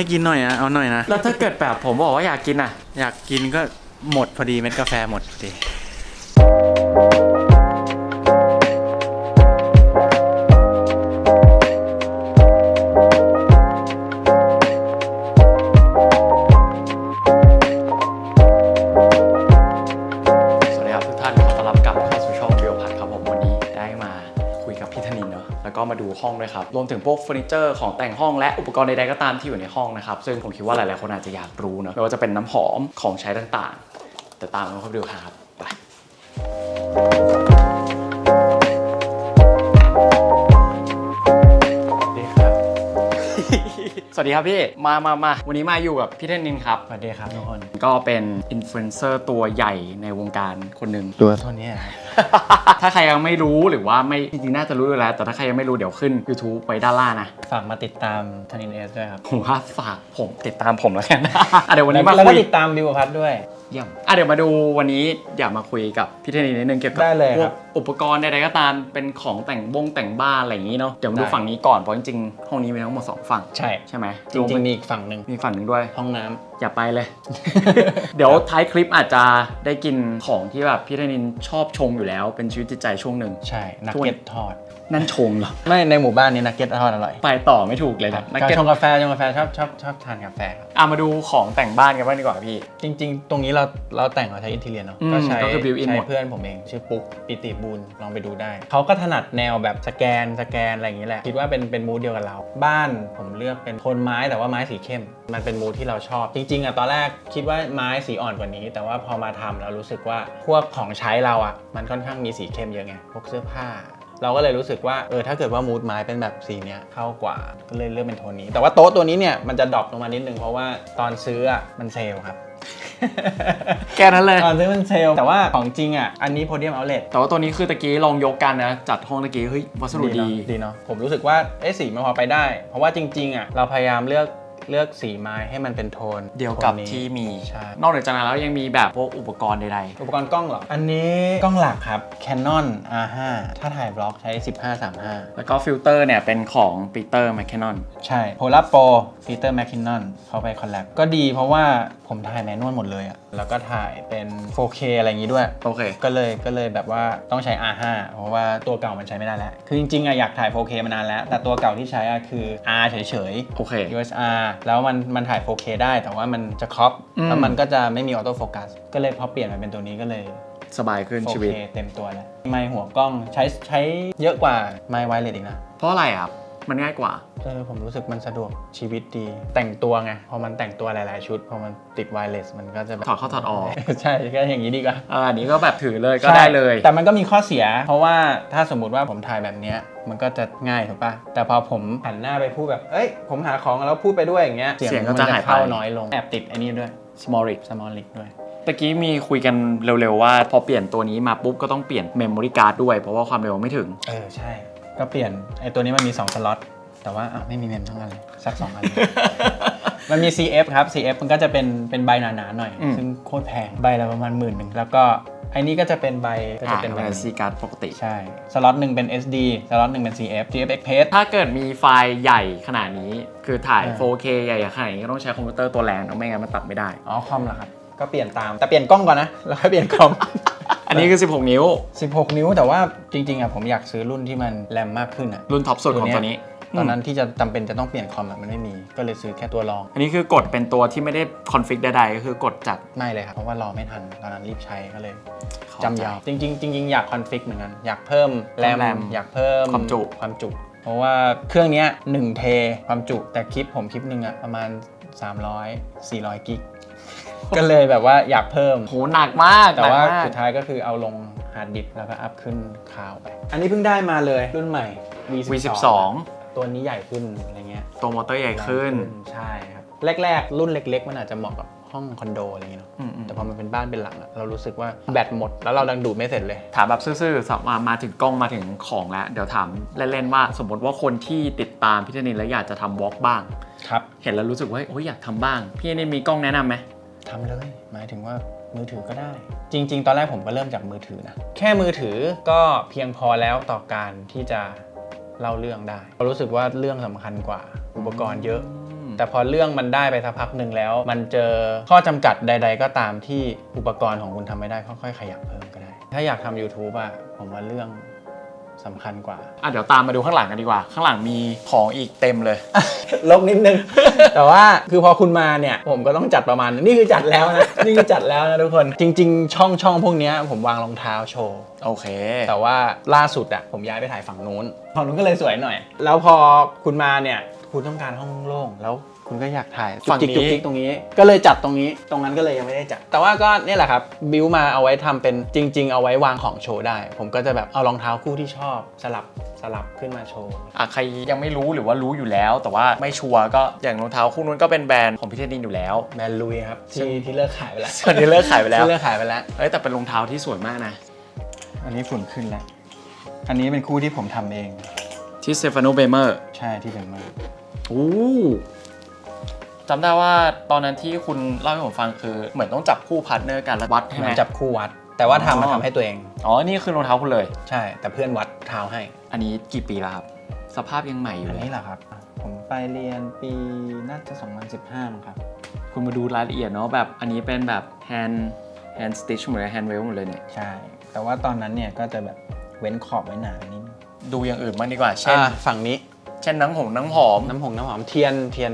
ให้กินหน่อยนะเอาหน่อยนะ แล้วถ้าเกิดแบบผมบอกว่าอยากกินอะ อยากกินก็หมดพอดีเม็ดกาแฟหมดพอดี ห้องด้วยครับ รวมถึงพวกเฟอร์นิเจอร์ของแต่งห้องและอุปกรณ์ใดๆก็ตามที่อยู่ในห้องนะครับ ซึ่งผมคิดว่าหลายๆคนอาจจะอยากรู้เนาะไม่ว่าจะเป็นน้ำหอมของใช้ต่างๆ แต่ตามมาเข้าไปดูครับไปดีครับสวัสดีครับพี่ มามามาวันนี้มาอยู่กับพี่เทนนินครับ สวัสดีครับทุกคน ก็เป็นอินฟลูเอนเซอร์ตัวใหญ่ในวงการคนหนึ่งตัวเท่านี้ครับ ถ้าใครยังไม่รู้หรือว่าไม่จริงๆน่าจะรู้อยู่แล้ว แต่ถ้าใครยังไม่รู้เดี๋ยวขึ้น YouTube ไว้ด้านล่างนะฝากมาติดตามทนินเอสด้วยครับผมว่าฝากผมติดตามผมแล้วกันอะเดี๋ยววันนี้มาแล้วคุก็ยติดตามบิวพัทด้วย เยี่ยมอะเดี๋ยวมาดูวันนี้อยากมาคุยกับพี่เทนนิสนิดนึงเกี่ยวกับได้เลยพวครักบอุปกรณ์ใดๆก็ตามเป็นของแต่งบงแต่งบ้านอะไรอย่างนี้เนาะเดี๋ยวมาดูได้ฝั่งนี้ก่อนเพราะจริงๆห้องนี้มีทั้งหมดสองฝั่ง ใช่ ใช่ไหมจริงๆ มีอีกฝั่งหนึ่งมีฝั่งหนึ่งด้วย ห้องน้ำ อย่าไปเลย เดี๋ยวท้ายคลิปอาจจะได้กินของที่แบบพี่เทนนินชอบชงอยู่แล้ว เป็นชีวิตจิตใจช่วงหนึ่งใช่นักถ้วยเก็ตทอด นั่นชงเหรอ ไม่ในหมู่บ้านนี้นักเก็ตทอดอร่อย ไปต่อไม่ถูกเลยนะนักการเก็ตชงกาแฟชงกาแฟชอบชอบชอบทานกาแฟครับอะมาดูของแต่งบ้านกันบ้างดีกว่าพี่ จริง ๆ ตรงนี้เราเราแต่งเราใช้อินทีเรียเนาะอืมก็ใช้ก็คือ built in ใช้หมดเพื่อนผมเอง ชื่อปุ๊กปิติบูลลองไปดูได้ เขาก็ถนัดแนวแบบสแกนสแกนอะไรอย่างนี้แหละ คิดว่าเป็นเป็นมูดเดียวกับเรา บ้านผมเลือกเป็นโทนไม้แต่ว่าไม้สีเข้ม มันเป็นมูดที่เราชอบ จริง ๆอะตอนแรกคิดว่าไม้สีอ่อนกว่านี้ แต่ว่าพอมาทำเรารู้สึกว่าพวกของใช้เราอะมันค่อนข้างมีสีเข้มเยอะไงพวกเสื้อผ้า เราก็เลยรู้สึกว่าเออถ้าเกิดว่ามูดไม้เป็นแบบสีเนี้ยเข้ากว่าก็เลยเลือกเป็นโทนนี้ แต่ว่าโต๊ะตัวนี้เนี่ยมันจะดรอปลงมานิดนึงเพราะว่าตอนซื้ออะมันเซลล์ครับแค่นั้นเลยตอนซื้อมันเซลล์แต่ว่าของจริงอะ อันนี้โพเดียมเอาเล t แต่ว่าตัวนี้คือตะกี้ลองยกกันนะ จัดห้องตะกี้ เฮ้ย วัสดุดี ดีเนาะผมรู้สึกว่า เอ๊ะสีมันพอไปได้ เพราะว่าจริง ๆ อะ เราพยายามเลือก เลือกสีไม้ให้มันเป็นโทนเดียวกับโทนนี้ ที่มี ใช่ นอกจากนั้นแล้วยังมีแบบพวกอุปกรณ์ใด อุปกรณ์กล้องเหรอ อันนี้กล้องหลักครับ Canon R5 ถ้าถ่ายบล็อกใช้1535ๆแล้วก็ฟิลเตอร์เนี่ยเป็นของปีเตอร์แมคแคนนอนใช่ Polar Pro Peter McKinnon เขาไปคอลแลบก็ดีเพราะว่าผมถ่ายแมนนวลหมดเลยอะแล้วก็ถ่ายเป็น 4K อะไรอย่างนี้ด้วย โอเค ก็เลยก็เลยแบบว่าต้องใช้ R5 เพราะว่าตัวเก่ามันใช้ไม่ได้แล้ว คือจริงๆอะอยากถ่าย 4K มานานแล้ว แต่ตัวเก่าที่ใช้อะคือ R เฉยโอเค ๆ USR แล้วมันมันถ่าย 4K ได้ แต่ว่ามันจะครอปอืม แล้วมันก็จะไม่มีออโต้โฟกัสก็เลยพอเปลี่ยนมาเป็นตัวนี้ก็เลย สบายขึ้นชีวิต 4K เต็มตัวแล้วไมค์หัวกล้องใช้ใช้เยอะกว่าไมค์ไวเลสอีกนะ เพราะอะไรอะ มันง่ายกว่า เออผมรู้สึกมันสะดวกชีวิตดี แต่งตัวไง พอมันแต่งตัวหลาย ๆ ชุด พอมันติดไวเลสมันก็จะแบบถอดเข้าถอดออก ใช่ก็อย่างนี้ดีกว่าเอออันนี้ก็แบบถือเลยก็ได้เลย ใช่แต่มันก็มีข้อเสีย เพราะว่าถ้าสมมุติว่าผมถ่ายแบบเนี้ยมันก็จะง่ายถูกปะแต่พอผมหันหน้าไปพูดแบบ เอ้ย ผมหาของแล้วพูดไปด้วยอย่างเงี้ยเสียงก็มันจะหายไป เข้าน้อยลงแอบติดไอ้นี่ด้วย small สมอลลิกด้วย ตะกี้มีคุยกันเร็วๆว่า พอเปลี่ยนตัวนี้มาปุ๊บก็ต้องเปลี่ยนเมมโมรี่การ์ดด้วย เพราะว่าความเร็วไม่ถึง เออใช่ ก็เปลี่ยนไอ้ตัวนี้มันมี 2 สล็อต แต่ว่าอะไม่มีเมมทั้งอันเลยสัก2อันเลยมันมี CF ครับ CF มันก็จะเป็นเป็นใบหนาๆหน่อย อืม ซึ่งโคตรแพงใบละประมาณหมื่นหนึ่งแล้วก็ไอ้นี่ก็จะเป็นใบก็จะอ่าเป็นเป็แบบนซีนี้การ์ดปกติ ใช่สล็อตหนึ่งเป็น SD สล็อตหนึ่งเป็น CF CF Express ถ้าเกิดมีไฟล์ใหญ่ขนาดนี้ คือถ่าย อ่า 4K ใหญ่ขนาดนี้ก็ต้องใช้คอมพิวเตอร์ตัวแรงเนอะไม่งั้นมันตัดไม่ได้ อ๋อคอมเหรอครับ ก็เปลี่ยนตามแต่เปลี่ยนกล้องก่อนนะ แล้วค่อยเปลี่ยนคอม อันนี้คือ 16 นิ้ว 16 นิ้วแต่ว่าจริงๆอะผมอยากซื้อรุ่นที่มันแรมมากขึ้นอะรุ่นท็อปสุดของตัวนี้ ตอนนั้นที่จะจำเป็นจะต้องเปลี่ยนคอมอะมันไม่มี ก็เลยซื้อแค่ตัวรอง อันนี้คือกดเป็นตัวที่ไม่ได้คอนฟิกใดๆก็คือกดจากไม่เลยครับเพราะว่ารอไม่ทันตอนนั้นรีบใช้ก็เลยเข้าจำยาวจริงๆจริงๆอยากคอนฟิกเหมือนกันอยากเพิ่มแรมแรมอยากเพิ่มความจุความจุ เพราะว่าเครื่องเนี้ย1เทความจุแต่คลิปผมคลิปหนึ่งอะประมาณ 300 400กิก ก็เลยแบบว่าอยากเพิ่ม โหหนักมากแต่หนักว่ามกสุดท้ายก็คือเอาลงฮาร์ดดิสก์แล้วก็อัพขึ้นคลาวด์ไป อันนี้เพิ่งได้มาเลยรุ่นใหม่ V12 V12 ตัวนี้ใหญ่ขึ้นอะไรเงี้ยตัวมอเตอร์ใหญ่ขึ้น ใช่ครับ แรกๆ รุ่นเล็ก ๆ มันอาจจะเหมาะกับห้องคอนโดอะไรเงี้ยเนาะอืมๆแต่พอมันเป็นบ้านเป็นหลังอะเรารู้สึกว่าแบตหมดแล้วเราดังดูดไม่เสร็จเลย ถามแบบซื่อๆสับมามาถึงกล้องมาถึงของแล้ว เดี๋ยวถามเล่นๆว่าสมมติว่าคนที่ติดตามพี่ธนินแล้วอยากจะทำวอล์กบ้าง ครับ เห็นแล้วรู้สึกว่าเฮ้ยโอ้ยอยากทำบ้าง พี่ธนินมีกล้องแนะนำไหม ทำเลย หมายถึงว่ามือถือก็ได้ จริง ๆ ตอนแรกผมก็เริ่มจากมือถือนะ แค่มือถือก็เพียงพอแล้วต่อการที่จะเล่าเรื่องได้เรารู้สึกว่าเรื่องสำคัญกว่าอุปกรณ์เยอะอืมแต่พอเรื่องมันได้ไปสักพักหนึ่งแล้ว มันเจอข้อจำกัดใด ๆ ก็ตามที่อุปกรณ์ของคุณทำไม่ได้ค่อยๆขยับเพิ่มก็ได้ ถ้าอยากทำ YouTube อะผมว่าเรื่อง สำคัญกว่า อะเดี๋ยวตามมาดูข้างหลังกันดีกว่า ข้างหลังมีของอีกเต็มเลย ลบนิดนึง แต่ว่าคือพอคุณมาเนี่ย ผมก็ต้องจัดประมาณนึงนี่คือจัดแล้วนะ นี่คือจัดแล้วนะทุกคน จริง ๆ ช่องช่องพวกเนี้ยผมวางรองเท้าโชว์ โอเค แต่ว่าล่าสุดอะผมย้ายไปถ่ายฝั่งนู้น ฝั่งนู้นก็เลยสวยหน่อย แล้วพอคุณมาเนี่ย คุณต้องการห้องโล่งแล้ว คุณก็อยากถ่ายจุฝั่กงจิกนี้จุกจิกตรงนี้ ก็เลยจัดตรงนี้ ตรงนั้นก็เลยยังไม่ได้จัด แต่ว่าก็เนี่ยแหละครับบิวมาเอาไว้ทำเป็นจริง ๆ เอาไว้วางของโชว์ได้ ผมก็จะแบบเอารองเท้าคู่ที่ชอบ สลับสลับขึ้นมาโชว์ อะใครยังไม่รู้หรือว่ารู้อยู่แล้ว แต่ว่าไม่ชัวร์ก็อย่างรองเท้าคู่นู้นก็เป็นแบรนด์ของพี่เทนนินอยู่แล้วแบรนด์ลุยครับที่ที่เลิกขายไปแล้วส่วนนี้เลิกขายไปแล้ว ที่เลิกขายไปแล้ว เอ้ยแต่เป็นรองเท้าที่สวยมากนะ อันนี้ฝุ่นขึ้นแล้ว อันนี้เป็นคู่ที่ผมทำเอง ที่เซฟานโนเบเมอร์ใช่ที่เป็นมาโอ้ จำได้ว่าตอนนั้นที่คุณเล่าให้ผมฟังคือ เหมือนต้องจับคู่พาร์ทเนอร์กันแล้ววัดใช่เหไหมืมอนจับคู่วัด แต่ว่าทำมาอ๋อทำให้ตัวเอง อ๋อ นี่คือรองเท้าคุณเลย ใช่ แต่เพื่อนวัดเท้าให้อันนี้กี่ปีแล้วครับ สภาพยังใหม่อยู่อันเลยนี้แหละครับ ผมไปเรียนปีน่าจะ 2015มั้งครับ คุณมาดูรายละเอียดเนาะแบบ อันนี้เป็นแบบ hand hand stitch หมดเลย hand wave หมดเลยเนี่ย ใช่ แต่ว่าตอนนั้นเนี่ยก็จะแบบเว้นขอบไว้หนานิดนึงดูอย่างอื่นบ้างดีกว่า เช่น อะฝั่งนี้ เช่นน้ำหงน้ำหอม น้ำหงน้ำหอมเทียนเทียน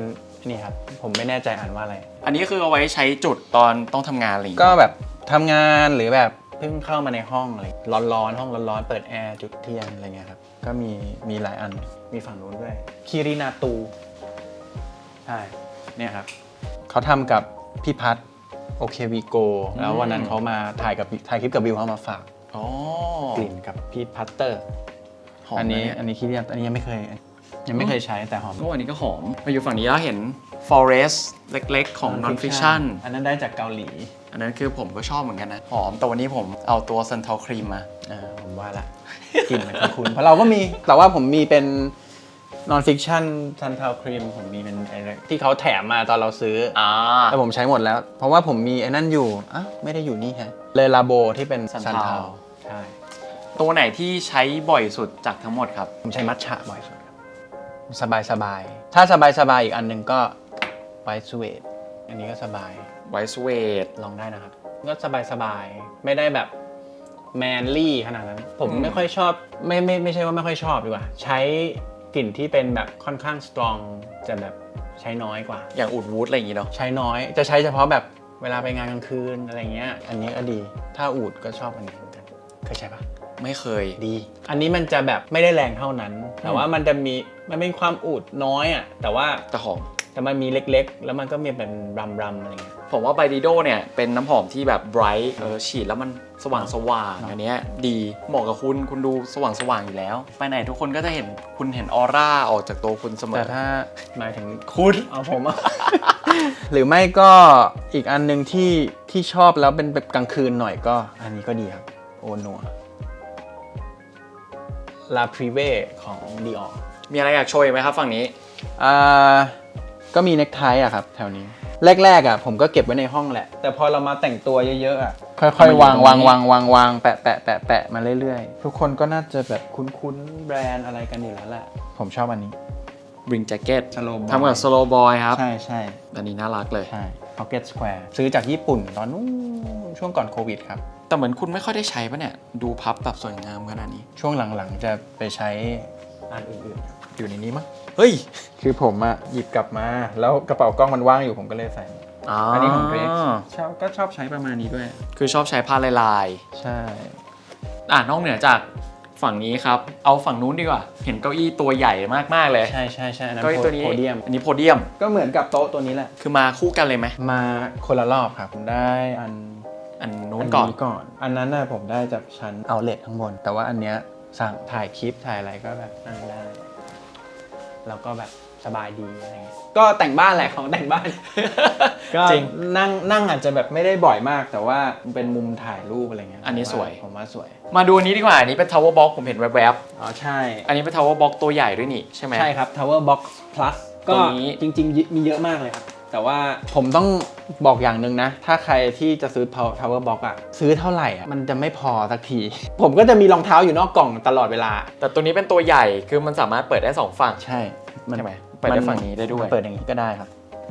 นี่ครับ ผมไม่แน่ใจอ่านว่าอะไร อันนี้คือเอาไว้ใช้จุดตอนต้องทำงานอะไรอย่างก็เงี้ยแบบทำงานหรือแบบเพิ่งเข้ามาในห้องอะไรร้อนๆ ห้องร้อนๆ เปิดแอร์จุดเทียนอะไรเงี้ยครับ ก็มีมีหลายอันมีฝั่งนู้นด้วยคิรินาตูใช่เนี่ยครับเขาทำกับพี่พัทโอเควีโกแล้ววันนั้นเขามาถ่ายกับถ่ายคลิปกับบิวเขามาฝากอ๋อกลิ่นกับพี่พัตเตอร์หอมอันนี้ะเยอันนี้คิดยังอันนี้ยังไม่เคย ยังไม่เคยใช้แต่หอมโอ้อันนี้ก็หอมมาอยู่ฝั่งนี้แล้วเห็น forest เล็ก ๆ ของ non fiction อันนั้นได้จากเกาหลี อันนั้นคือผมก็ชอบเหมือนกันนะ หอม แต่วันนี้ผมเอาตัว s ันท l ครีมมาอ่าผมว่าละกลิ่นมันคุ้นๆเพราะเราก็มีแต่ว่าผมมีเป็น non fiction ซันทาวครีมผมมีเป็นไอ้ที่เขาแถมมาตอนเราซื้อออ่า แต่ผมใช้หมดแล้ว เพราะว่าผมมีไอ้นั่นอยู่อะไม่ได้อยู่นี่ฮะเลลาโบที่เป็น Sun ซัน Tao ทาวใช่ ตัวไหนที่ใช้บ่อยสุดจากทั้งหมดครับ ผมใช้มัทฉะบ่อยสุดครับ สบายสบายๆถ้าสบายสบายๆอีกอันหนึ่งก็ไวท์สเวดอันนี้ก็สบาย White s w e d ลองได้นะครับ ก็สบายสบายๆไม่ได้แบบแมนลี่ขนาดนั้นผมอืมไม่ค่อยชอบ ไม่ไม่ไม่ใช่ว่าไม่ค่อยชอบดีกว่า ใช้กลิ่นที่เป็นแบบค่อนข้างสตรองจะแบบใช้น้อยกว่า อย่างอูดวูดอะไรอย่างงี้เนาะ ใช้น้อยจะใช้เฉพาะแบบเวลาไปงานกลางคืนอะไรเงี้ย อันนี้ก็ดี ถ้าอูดก็ชอบอันนี้เหมือนกันเคยใช้ปะ ไม่เคย ดี อันนี้มันจะแบบไม่ได้แรงเท่านั้น แต่ว่ามันจะมีมันเป็นความอูดน้อยอะแต่ว่าแต่หอม แต่มันมีเล็กๆ แล้วมันก็มีเป็นรัมรัมๆอะไรเงี้ย ผมว่าไบดิโดเนี่ยเป็นน้ำหอมที่แบบ bright เออฉีดแล้วมันสว่างสว่างเนอะอันเนี้ยดีเหมาะกับคุณคุณดูสว่างสว่างอยู่แล้ว ไปไหนทุกคนก็จะเห็นคุณเห็นออร่าออกจากตัวคุณเสมแต่อ ถ้าหมายถึงคุณเอาผมอะ หรือไม่ก็อีกอันหนึ่งที่ที่ชอบแล้วเป็นแบบกลางคืนหน่อยก็ อันนี้ก็ดีครับ โอนัว ลาพรีเวของดีออมีอะไรอยากโชว์อีกไหมครับฝั่งนี้ อ่าก็มีเน็กไทอะครับแถวนี้ แรกๆอะผมก็เก็บไว้ในห้องแหละ แต่พอเรามาแต่งตัวเยอะๆอะค่อยๆ วางมันอยู่ตรงวางนี้วางวางวางแปะแปะแปะแปะมาเรื่อยๆ ทุกคนก็น่าจะแบบคุ้นๆ แบรนด์อะไรกันอยู่แล้วแหละ ผมชอบอันนี้ ring jacket Slow Boy ทำกับ slow boy ครับ ใช่ใช่อันนี้น่ารักเลย ใช่ Pocket Square ซื้อจากญี่ปุ่นตอนนู้นช่วงก่อนโควิดครับ แต่เหมือนคุณไม่ค่อยได้ใช้ปะเนี่ย ดูพับแบบสวยงามขนาดนี้ ช่วงหลังๆจะไปใช้อันอื่นๆ อยู่ในนี้มั้งเฮ้ย คือผมอะหยิบกลับมา แล้วกระเป๋ากล้องมันว่างอยู่ผมก็เลยใส่อันนี้ของ Rex ชอบก็ชอบใช้ประมาณนี้ด้วย คือชอบใช้ผ้าลายลายใช่ๆอะนอกเหนือจาก ฝั่งนี้ครับ เอาฝั่งนู้นดีกว่า เห็นเก้าอี้ตัวใหญ่มากๆเลย ใช่ใช่ใช่อันนั้นเก้าอี้ตัวนี้โพเดียม อันนี้โพเดียม ก็เหมือนกับโต๊ะตัวนี้แหละ คือมาคู่กันเลยไหม มาคนละรอบครับผมได้อันอันนู้นก่อนก่อน อันนั้นน่ะผมได้จากชั้นเอาเลทข้างบน แต่ว่าอันเนี้ยสั่งถ่ายคลิปถ่ายอะไรก็แบบนั่งได้ แล้วก็แบบ สบายดีอะไรเงี้ยก็แต่งบ้านแหละของแต่งบ้าน ก็จริงนั่งนั่งอาจจะแบบไม่ได้บ่อยมาก แต่ว่าเป็นมุมถ่ายรูปอะไรเงี้ยอันนี้สวย ผมว่าสวย มาดูอันนี้ดีกว่า อันนี้เป็น tower box ผมเห็นแวบอ๋อใช่ ๆ อันนี้เป็น tower box ตัวใหญ่ด้วยนี่ใช่ไหม ใช่ครับ Tower Box Plus ตัก็วนี้ จริงๆ มีเยอะมากเลยครับ แต่ว่าผมต้องบอกอย่างหนึ่งนะ ถ้าใครที่จะซื้อ Tower Box อะซื้อเท่าไหร่อะมันจะไม่พอสักที ผมก็จะมีรองเท้าอยู่นอกกล่องตลอดเวลา แต่ตัวนี้เป็นตัวใหญ่คือมันสามารถเปิดได้สองฝั่ง ใช่ใช่ไหม เปิดได้ฝั่งนี้ได้ด้วย เปิดอย่างนี้ก็ได้ครับ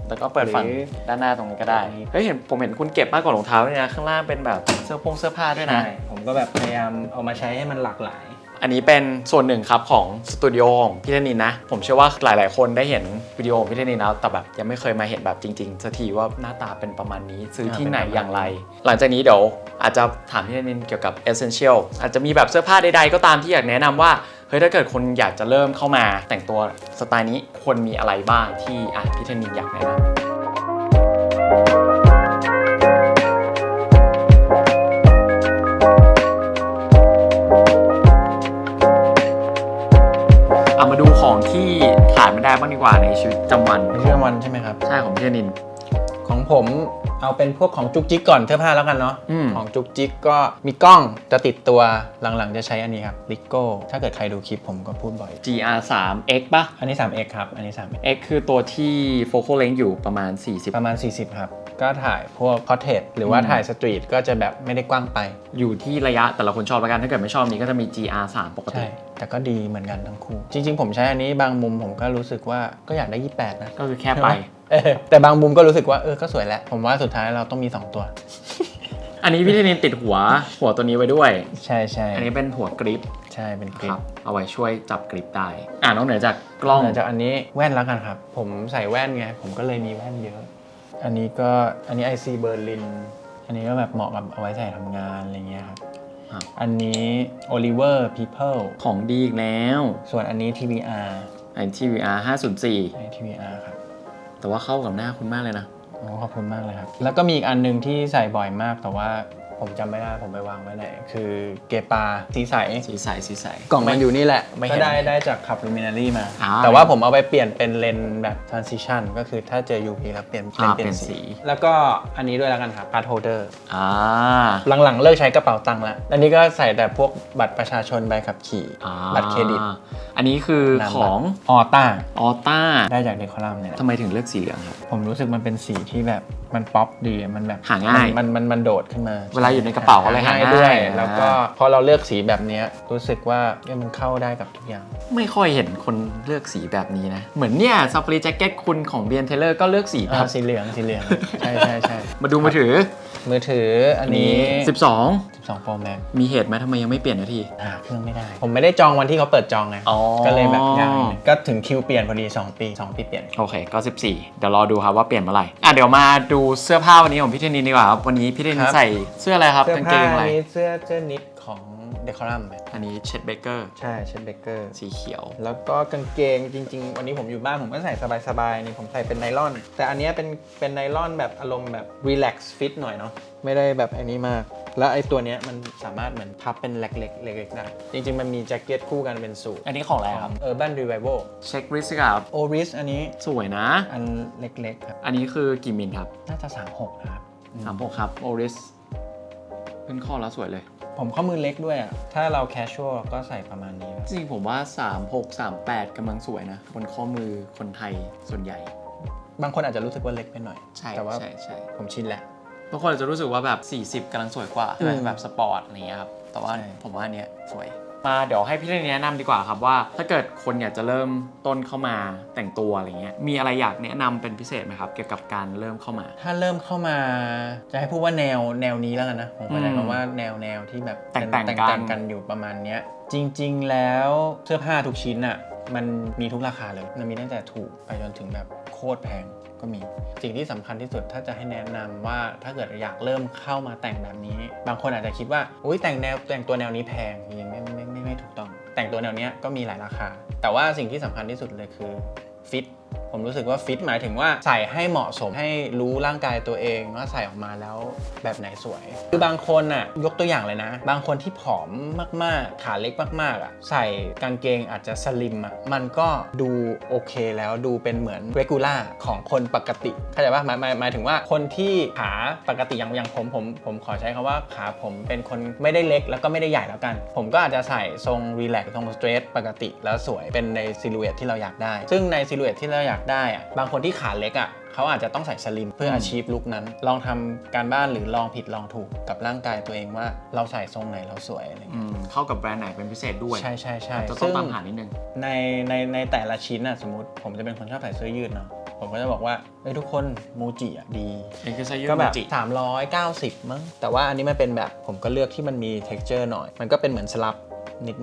แล้วก็เปิดฝั่งหรือด้านหน้าตรงนี้ก็ได้ตรงนี้เฮ้ยเห็นผมเห็นคุณเก็บมากกว่ารองเท้าเลยนะ ข้างล่างเป็นแบบเสื้อพงเสื้อผ้าด้วยนะใช่ผมก็แบบพยายามเอามาใช้ให้มันหลากหลาย อันนี้เป็นส่วนหนึ่งครับของสตูดิโอของพี่เทนนินนะ ผมเชื่อว่าหลาย ๆ คนได้เห็นวิดีโอของพี่เทนนินแล้วแต่แบบยังไม่เคยมาเห็นแบบจริงๆสักทีว่าหน้าตาเป็นประมาณนี้ซื้อที่ไหนเป็นประมาณอย่างไร หลังจากนี้เดี๋ยวอาจจะถามพี่เทนนินเกี่ยวกับ Essential อาจจะมีแบบเสื้อผ้าใด ๆ ก็ตามที่อยากแนะนำว่า เฮ้ยถ้าเกิดคนอยากจะเริ่มเข้ามาแต่งตัวสไตล์นี้ควรมีอะไรบ้างที่อะพี่เทนนินอยากแนะนำเอามาดูของที่ขาดไม่ได้บ้างดีกว่าในชีวิตประจำวันในเรื่องวันใช่ไหมครับ ใช่ของพี่เทนิน ของผม เอาเป็นพวกของจุกจิกก่อนเสื้อผ้าแล้วกันเนาะ อืม ของจุกจิกก็มีกล้องจะติดตัวหลังๆจะใช้อันนี้ครับลิโก้ถ้าเกิดใครดูคลิปผมก็พูดบ่อย GR 3 X ป่ะอันนี้ 3x ครับ อันนี้ 3x X คือตัวที่ focal length อยู่ประมาณ40ประมาณ 40 ครับ ก็ถ่ายพวกพอร์เทรตหรือว่าอืมถ่ายสตรีทก็จะแบบไม่ได้กว้างไป อยู่ที่ระยะแต่ละคนชอบแล้วกัน ถ้าเกิดไม่ชอบนี้ก็จะมี GR 3ปกติ ใช่ แต่ก็ดีเหมือนกันทั้งคู่ จริง ๆ ผมใช้อันนี้บางมุมผมก็รู้สึกว่าก็อยากได้ 28 นะ ก็คือแค่ไปเอ อแต่บางมุมก็รู้สึกว่าเออก็สวยแล้วผมว่าสุดท้ายเราต้องมี 2 ตัว อันนี้พี่เทนินติดหัว หัวตัวนี้ไว้ด้วย ใช่ใช่อันนี้เป็นหัวกริปใช่เป็นคลิคปรับเอาไว้ช่วยจับกริปได้อ่านอกเหนือจากกล้อง หลังจากอันนี้แว่นแล้วกันครับ ผมใส่แว่นไง ผมก็เลยมีแว่นเยอะ อันนี้ก็อันนี้ IC เบอร์ลินอันนี้ก็แบบเหมาะกับเอาไว้ใส่ทำงานอะไรเงี้ยครับครับ อันนี้ Oliver People ของดีอีกแล้วส่วนอันนี้ TVR ไอ TVR 504ใช่ TVR ครับ แต่ว่าเข้ากับหน้าคุณมากเลยนะ โอ้ขอบคุณมากเลยครับ แล้วก็มีอีกอันหนึ่งที่ใส่บ่อยมากแต่ว่า ผมจำไม่ได้ผมไปวางไว้ไหน คือเกปาสีใส สีใสสีใส กล่องมันอยู่นี่แหละ ไม่เห็ก็น ได้ได้จากขับ Luminary มา อ่าแต่ว่าผมเอาไปเปลี่ยนเป็นเลนส์แบบ transition ก็คือถ้าเจอ UV แล้วเปลี่ยนเลนอ่าส์เปลี่ยนเปลี่ยนสีสี แล้วก็อันนี้ด้วยแล้วกันครับ card holder อ่าหลังๆ เลิกใช้กระเป๋าตังค์แล้วอันนี้ก็ใส่แต่พวกบัตรประชาชนใบขับขี่ อ่าบัตรเครดิตอันนี้คือนาขมบัตรองออต้าออต้าได้จากเดคอลัมเนี่ยแหละทำไมถึงเลือกสีเหลืองครับ ผมรู้สึกมันเป็นสีที่แบบมันป๊อปดี มันแบบหาง่าย มันมันมันโดดขึ้นมาเวลาอยู่ในกระเป๋าก็เลยหาง่ายด้วย อ่า แล้วก็พอเราเลือกสีแบบเนี้ยรู้สึกว่าเอ้ยมันเข้าได้กับทุกอย่าง ไม่ค่อยเห็นคนเลือกสีแบบนี้นะ เหมือนเนี่ยซัฟรีแจ็คเก็ตคุณของเบียนเทเลอร์ก็เลือกสีแบอ่าบสีเหลืองสีเหลือง ใช่ใช่ใช่มาดูมือถือ มือถืออันนี้ 12 12 Pro Max มีเหตุไหมทำไมยังไม่เปลี่ยนนาที หาเครื่องไม่ได้ ผมไม่ได้จองวันที่เขาเปิดจองไง อ๋อ ก็เลยแบบยากนิดนึงก็ถึงคิวเปลี่ยนพอดี 2 ปี 2 ปีเปลี่ยน โอเค ก็ 14 เดี๋ยวรอดูครับว่าเปลี่ยนเมื่อไหร่อะเดี๋ยวมาดูเสื้อผ้าวันนี้ของพี่เทนนินดีกว่าครับวันนี้พี่เทนนิคนรับใส่เสื้ออะไรครับเสื้อกางเกผ้างอะไรนี้เสื้อเสื้อนิดของ เดคอลัมอันนี้เชดเบเกอร์ใช่เชนเบเกอร์สีเขียว แล้วก็กางเกงจริง ๆ วันนี้ผมอยู่บ้านผมก็ใส่สบายๆนี่ผมใส่เป็นไนลอน แต่อันเนี้ยเป็นเป็นไนลอนแบบอารมณ์แบบรีแลกซ์ฟิตหน่อยเนาะไม่ได้แบบไอ้นี้มาก แล้วไอ้ตัวเนี้ยมันสามารถเหมือนพับเป็นเล็กๆเล็กๆได้จริง ๆ มันมีแจ็คเก็ตคู่กันเป็นสูทอันนี้ของอะไรครับเออร์บันรีไวโวเช็คริสครับโอริสอันนี้สวยนะ อันเล็กๆครับอันนี้คือกี่มิลครับน่าจะ36นะครับสามหกครับโอริสขึ้นข้อแล้วสวยเลย ผมข้อมือเล็กด้วยอะถ้าเราแคชชวลก็ใส่ประมาณนี้จริงๆผมว่า 3 6 3 8กำลังสวยนะ บนข้อมือคนไทยส่วนใหญ่ บางคนอาจจะรู้สึกว่าเล็กไปหน่อย ใช่แต่ว่าใช่ใช่ผมชินแล้วบางคนอาจจะรู้สึกว่าแบบ 40กำลังสวยกว่าใช่ไหมอืม แบบสปอร์ตอะไรเงี้ยครับ แต่ว่าใช่ ผมว่าอันเนี้ยสวย มาเดี๋ยวให้พี่เรนแนะนำดีกว่าครับว่า ถ้าเกิดคนอยากจะเริ่มต้นเข้ามาแต่งตัวอะไรเงี้ยมีอะไรอยากแนะนำเป็นพิเศษไหมครับ เกี่ยวกับการเริ่มเข้ามา ถ้าเริ่มเข้ามาจะให้พูดว่าแนวแนวนี้แล้วกันนะผมเข้าใจอืมคำว่าแนวแนวที่แบบแต่งๆแต่งกันแต่งกันอยู่ประมาณเนี้ยจริง ๆ แล้วเสื้อผ้าทุกชิ้นอะมันมีทุกราคาเลยมันมีตั้งแต่ถูกไปจนถึงแบบโคตรแพงก็มี สิ่งที่สำคัญที่สุดถ้าจะให้แนะนำว่าถ้าเกิดอยากเริ่มเข้ามาแต่งแบบนี้ บางคนอาจจะคิดว่าอุ้ยแต่งแนวแต่งตัวแนวนี้แพงจริงๆไม่ไม่ไม่ไม่ไม่ ถูกต้อง แต่งตัวแนวเนี้ยก็มีหลายราคา แต่ว่าสิ่งที่สำคัญที่สุดเลยคือฟิต ผมรู้สึกว่าฟิตหมายถึงว่าใส่ให้เหมาะสมให้รู้ร่างกายตัวเองว่าใส่ออกมาแล้วแบบไหนสวย คือบางคนอะยกตัวอย่างเลยนะ บางคนที่ผอมมากๆ ขาเล็กมากๆอะใส่กางเกงอาจจะสลิมอะมันก็ดูโอเคแล้วดูเป็นเหมือนเรกูล่าของคนปกติเข้าใจป่ะหมายหมายหมายถึงว่าคนที่ขาปกติอย่างอย่างผมผมผมขอใช้คำว่าขาผมเป็นคนไม่ได้เล็กแล้วก็ไม่ได้ใหญ่แล้วกัน ผมก็อาจจะใส่ทรงรีแลกทรงสเตรทปกติแล้วสวยเป็นในซิลูเอทที่เราอยากได้ ซึ่งในซิลูเอทที่เราอยากได้อะบางคนที่ขาเล็กอะเขาอาจจะต้องใส่สลิมเพื่ออาชีพลุกนั้น ลองทำการบ้านหรือลองผิดลองถูกกับร่างกายตัวเองว่าเราใส่ทรงไหนเราสวยอะไรอืเงี้ยมเข้ากับแบรนด์ไหนเป็นพิเศษด้วย ใช่ใช่ใช่จะต้องซึ่งตามหานิดนึง ในในในแต่ละชิ้นอะสมมติผมจะเป็นคนชอบใส่เสื้อยืดเนาะผมก็จะบอกว่าเอ้ยทุกคนมูจิอะดีนี่คือเสื้อยืดก็แบบมูจิ390มั้งแต่ว่าอันนี้มันเป็นแบบผมก็เลือกที่มันมี t e x t อร์หน่อย มันก็เป็นเหมือนสลับ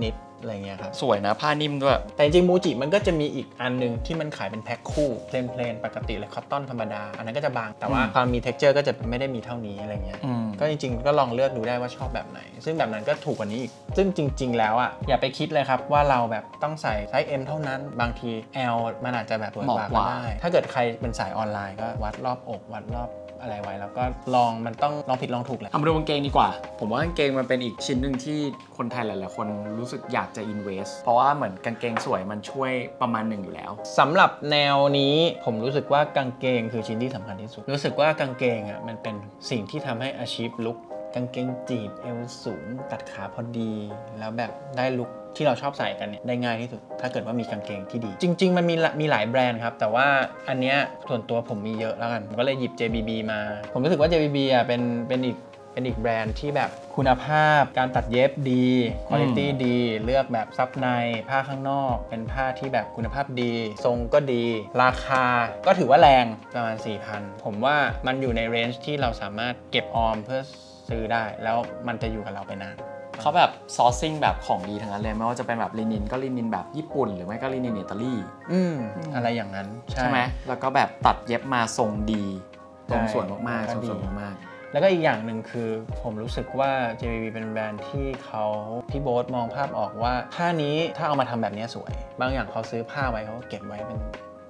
นิดๆ อะไรเงี้ยครับ สวยนะผ้านิ่มด้วย แต่จริงๆมูจิมันก็จะมีอีกอันหนึงที่มันขายเป็นแพ็คคู่เพลนเพลนๆปกติเลยคอตตอนธรรมดา อันนั้นก็จะบางแต่ว่าอืมความมี t e x t อร์ก็จะไม่ได้มีเท่านี้อะไรเงี้ย อืม ก็จริงๆ ก็ลองเลือกดูได้ว่าชอบแบบไหน ซึ่งแบบนั้นก็ถูกกว่านี้อีก ซึ่งจริง ๆ แล้วอะอย่าไปคิดเลยครับว่าเราแบบต้องใส่ไซส์ M เท่านั้น บางที L มันอาจจะแบบสวยกว่าเหมาะกก็ว่า ได้ ถ้าเกิดใครเป็นสายออนไลน์ก็วัดรอบอก วัดรอบ อะไรไว้ แล้วก็ลองมันต้องลองผิดลองถูกแหละเอามาดูกางเกงดีกว่า ผมว่ากางเกงมันเป็นอีกชิ้นหนึ่งที่คนไทยหลายๆคนรู้สึกอยากจะ invest เพราะว่าเหมือนกางเกงสวยมันช่วยประมาณหนึ่งอยู่แล้ว สำหรับแนวนี้ผมรู้สึกว่ากางเกงคือชิ้นที่สำคัญที่สุด รู้สึกว่ากางเกงอะมันเป็นสิ่งที่ทำให้อาชีพลุก กางเกงจีบเอวสูงตัดขาพอดี แล้วแบบได้ลุกที่เราชอบใส่กันเนี่ยได้ง่ายที่สุด ถ้าเกิดว่ามีกางเกงที่ดี จริง ๆ มันมีละมีหลายแบรนด์ครับ แต่ว่าอันเนี้ยส่วนตัวผมมีเยอะแล้วกัน ผมก็เลยหยิบ JBB มา ผมรู้สึกว่า JBB อะเป็นเป็นอีกเป็นอีกแบรนด์ที่แบบคุณภาพการตัดเย็บดีคุณภาพดี เลือกแบบซับในผ้าข้างนอก เป็นผ้าที่แบบคุณภาพดี ทรงก็ดี ราคาก็ถือว่าแรงประมาณ 4,000 ผมว่ามันอยู่ในเรนจ์ที่เราสามารถเก็บออมเพื่อ ซื้อได้ แล้วมันจะอยู่กับเราไปนานเขาแบบซอร์ซิ่งแบบของดีทั้งนั้นเลยไม่ว่าจะเป็นแบบลินินก็ลินินแบบญี่ปุ่น หรือไม่ก็ลินินอิตาลีอืมอะไรอย่างนั้นใช่ไหมแล้วก็แบบตัดเย็บมาทรงดีตรงใช่ส่วนมากๆก็ทรงดีส่วนมากแล้วก็อีกอย่างหนึ่งคือผมรู้สึกว่า JBB เป็นแบรนด์ที่เขาพี่โบ๊ทมองภาพออกว่าผ้านี้ถ้าเอามาทำแบบนี้สวย บางอย่างเขาซื้อผ้าไว้เขาก็เก็บไว้เป็น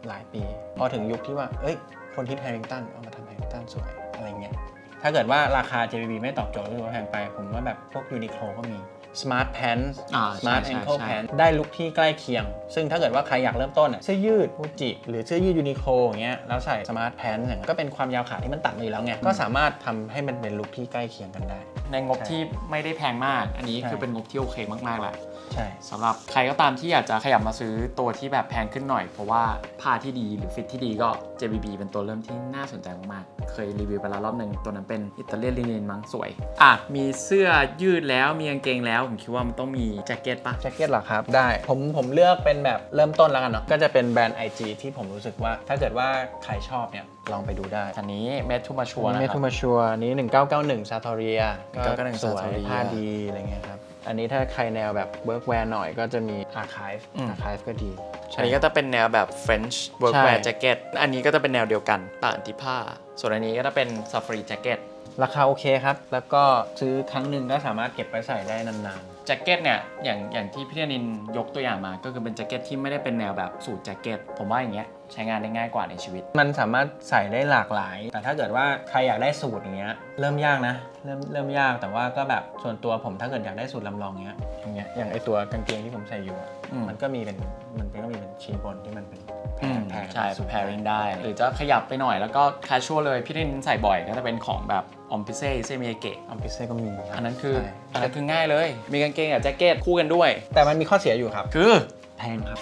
หลายปี พอถึงยุคที่ว่า เอ้ย คนที่แฮร์ริงตันเอามาทำแฮร์ริงตันสวยอะไรเงี้ย ถ้าเกิดว่าราคา JBB ไม่ตอบโจทย์หรือว่าแพงไป ผมว่าแบบพวกยูนิโคลก็มี Smart Pants อ่า Smart ใช่ Ankle ใช่ Pants ได้ลุคที่ใกล้เคียง ซึ่งถ้าเกิดว่าใครอยากเริ่มต้นอะเสื้อยืดฟูจิหรือเสื้อยืดยูนิโคลอย่างเงี้ยแล้วใส่ Smart Pants อย่างเงี้ยก็เป็นความยาวขาที่มันตัดมาอยู่แล้วไงก็สามารถทำให้มันเป็นลุคที่ใกล้เคียงกันได้ๆ ในงบที่ไม่ได้แพงมาก อันนี้ใช่คือเป็นงบที่โอเคมากๆแหละใช่สำหรับใครก็ตามที่อยากจะขยับมาซื้อตัวที่แบบแพงขึ้นหน่อย เพราะว่าผ้าที่ดีหรือฟิตที่ดีก็ JBB เป็นตัวเริ่มที่น่าสนใจมากๆ เคยรีวิวไปแล้วรอบหนึ่งตัวนั้นเป็นอิตาเลียนลินินมั้งสวย อะ มีเสื้อยืดแล้วมีกางเกงแล้ว ผมคิดว่ามันต้องมีแจ็คเก็ตปะแจ็คเก็ตเหรอครับ ได้ผมผมเลือกเป็นแบบเริ่มต้นแล้วกันเนาะก็จะเป็นแบรนด์ IG ที่ผมรู้สึกว่า ถ้าเกิดว่าใครชอบเนี่ยลองไปดูได้อันนี้เมทูมาชัวนะเมครัทูบมาชัวนี้ 1991ซาทอเรีย1991สวย Sartoria ผ้าดีอะไรเงี้ยครับ อันนี้ถ้าใครแนวแบบเวิร์กแวร์หน่อยก็จะมี Archive อืม Archive ก็ดี อันนี้ก็จะเป็นแนวแบบ French workwear ใช่ jacket อันนี้ก็จะเป็นแนวเดียวกันต่างที่ผ้า ส่วนอันนี้ก็จะเป็น safari jacket ราคาโอเคครับ แล้วก็ซื้อครั้งหนึ่งก็สามารถเก็บไว้ใส่ได้นาน แจ็คเก็ตเนี่ยอย่างอย่างที่พี่ธนินยกตัวอย่างมา ก็คือเป็นแจ็คเก็ตที่ไม่ได้เป็นแนวแบบสูทแจ็คเก็ตผมว่าอย่างเงี้ยใช้งานได้ง่ายกว่าในชีวิตๆมันสามารถใส่ได้หลากหลาย แต่ถ้าเกิดว่าใครอยากได้สูตรอย่างเงี้ยเริ่มยากนะเริ่มเริ่มยากแต่ว่าก็แบบส่วนตัวผมถ้าเกิดอยากได้สูตรลำลองเงี้ยอย่างเงี้ยอย่างไอตัวกางเกงที่ผมใส่อยู่อะอืม มันก็มีเป็นมันก็มีเป็นชิ้นบนที่มันเป็นแพ อืรมแพรใช่สูตร pairing ได้ หรือจะขยับไปหน่อยแล้วก็ casual เลย พี่ธนินใส่บ่อยก็จะเป็นของแบบออมพิเซ่เซมิเกะอัมพิเซ่ก็มีครับอันนั้นคือใช่อันนั้นคือง่ายเลย มีกางเกงกับแจ็คเก็ตคู่กันด้วย แต่มันมีข้อเสียอยู่ครับ คือ แพงครับ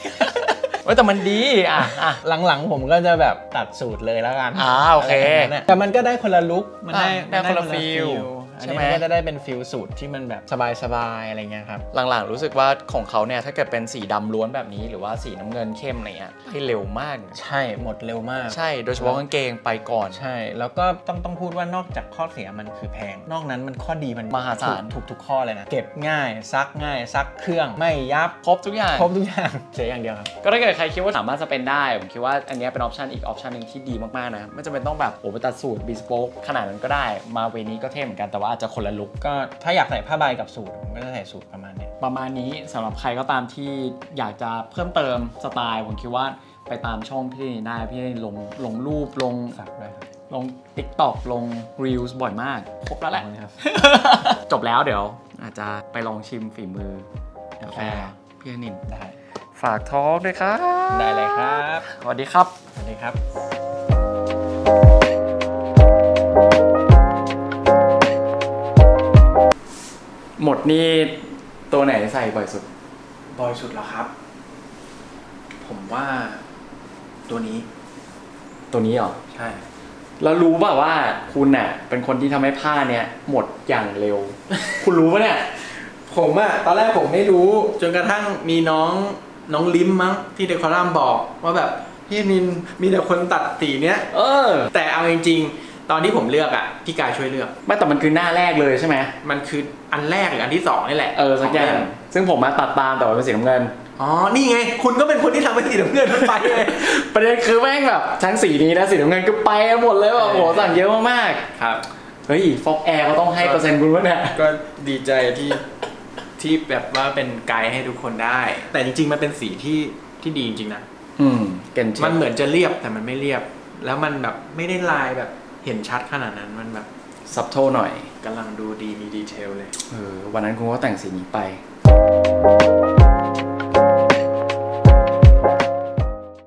เว้ยแต่มันดีอะอะ หลังๆผมก็จะแบบตัดสูตรเลยแล้วกันอ่าโอเคะไรแบบนั้นน่ะแต่มันก็ได้คนละลุคมันได้อะได้คนละฟีลอัน ใช่นี้ไหมมันก็จะได้เป็นฟิลสูตรที่มันแบบสบายๆอะไรเงี้ยครับ หลังๆ รู้สึกว่าของเขาเนี่ยถ้าเกิดเป็นสีดำล้วนแบบนี้ หรือว่าสีน้ำเงินเข้มอะไรเงี้ยให้เร็วมาก ใช่หมดเร็วมาก ใช่ โดยเฉพาะกางเกงไปก่อน ใช่ แล้วก็ต้องต้องพูดว่านอกจากข้อเสียมันคือแพง นอกนั้นมันข้อดีมันมหาศาลถูกทุกข้อเลยนะ เก็บง่าย ซักง่าย ซักเครื่อง ไม่ยับ ครบทุกอย่าง ครบทุกอย่างเสียอย่างเดียวครับ ก็ถ้าเกิดใครคิดว่าสามารถจะเป็นได้ ผมคิดว่าอันเนี้ยเป็นออปชันอีกออปชันหนึ่งที่ดีมากๆนะ ไม่จำเป็นต้องแบบโอ้ไปตัดสูตรบีสโปกขนาดนั้นก็ได้ มาเวนี้ก็เท่เหมือนกันแต่ว่าอาจจะคนละลุคก็ถ้าอยากใส่ผ้าใบกับสูตรผมก็จะใส่สูตรประมาณเนี้ยประมาณนี้สำหรับใครก็ตามที่อยากจะเพิ่มเติมสไตล์ผมคิดว่าไปตามช่องพี่ได้พี่ลงลงรูปลงฝากด้วยครับลง TikTok ลง Reels บ่อยมากครบแล้วแหละขอบคุณครับ จบแล้วเดี๋ยว อาจจะไปลองชิมฝีมือกาแฟได้พี่อนินได้ ฝากท้องด้วยครับ ได้เลยครับ สวัสดีครับ สวัสดีครับ หมดนี่ตัวไหนใส่บ่อยสุด บอยสุดแล้วครับ ผมว่าตัวนี้ตัวนี้เหรอใช่ แล้วรู้ป่ะว่าคุณน่ะ เป็นคนที่ทำให้ผ้าเนี่ย หมดอย่างเร็ว คุณรู้ป่ะเนี่ย ผมอะตอนแรกผมไม่รู้ จนกระทั่งมีน้องน้องลิมมั้งที่เดคอรัมบอกว่าแบบพี่นินมีแต่คนตัดสีเนี้ย เออ แต่เอาจริงๆ ตอนที่ผมเลือกอะพี่กายช่วยเลือก ไม่แต่มันคือหน้าแรกเลยใช่ไหมมันคืออันแรกหรืออันที่สองนี่แหละเออสักอย่างขเล่มซึ่งผมมาตัดตามแต่ว่าเป็นสีน้ำเงิน อ๋อนี่ไง คุณก็เป็นคนที่ทำให้สีน้ำเงินมันไปไงประเด็นคือแม่งแบบทั้งสีนี้และสีน้ำเงินก็ไปกันหมดเลยแบบโอ้โหสั่งเยอะมากครับ ๆเฮ้ยฟอกแอร์ก็ต้องให้เปอร์เซ็นต์คุณวะเนี่ย ก็ดีใจที่ที่แบบว่าเป็นไกด์ให้ทุกคนได้ แต่จริงๆมันเป็นสีที่ที่ดีจริงๆนะ อืมเก่งเชีมัยนเหมือนจะเรียบแต่มันไม่เรียบ แล้วมันแบบไม่ได้ลายแบบ เห็นชัดขนาดนั้นมันแบบซับโทหน่อยกำลังดูดีมีดีเทลเลย เออ วันนั้นคุณก็แต่งสีนี้ไป